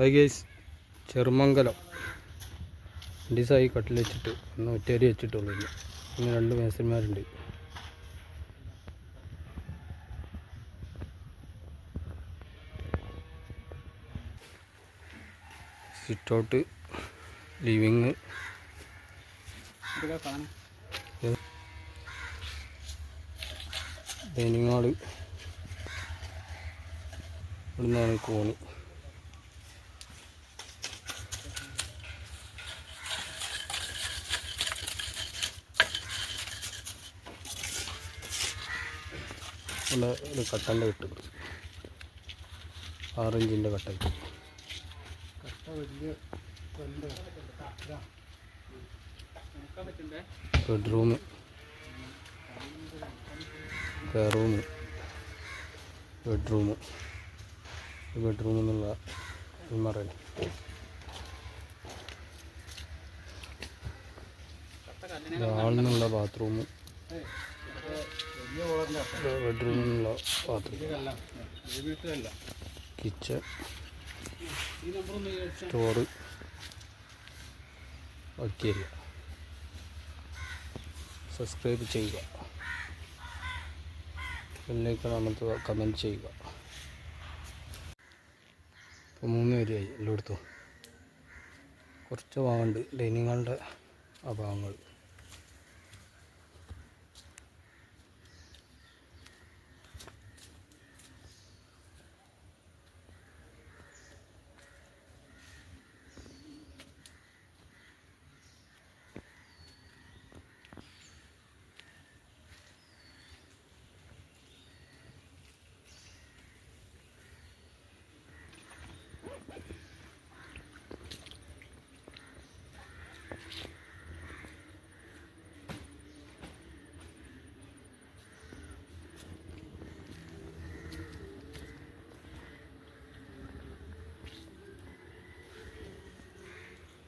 Hi guys Cherumangalam. ഡിസായി കട്ടിൽ വെച്ചിട്ട് ഒന്ന് ഒറ്റയരി വെച്ചിട്ടുള്ളൂ ഇന്ന്. രണ്ട് മേസന്മാരുണ്ട് സിറ്റൗട്ട് ലിവിങ് ഡൈനിങ് ഹാൾ ഇവിടുന്നാണ് കോണി. ഇവിടെ ഒരു കട്ടന്റെ കിട്ടും ആറിഞ്ചിന്റെ കട്ട കിട്ടും ബെഡ്റൂം റൂം ബെഡ്റൂം ബെഡ്റൂം എന്നുള്ള മറയാണ് ആളിനുള്ള ബാത്റൂം ബെഡ്റൂമിനുള്ള ബാത്റൂം കിച്ചൺ സ്റ്റോറ് ഒക്കെയില്ല സബ്സ്ക്രൈബ് ചെയ്യുക. ബെല്ലേക്ക് അമർത്തുക. കമന്റ് ചെയ്യുക. ഇപ്പോൾ മൂന്ന് പേരായി എല്ലായിടത്തും. കുറച്ച് ഭാഗമുണ്ട്. ഡൈനിങ് ഹാളിന്റെ ആ ഭാഗങ്ങൾ.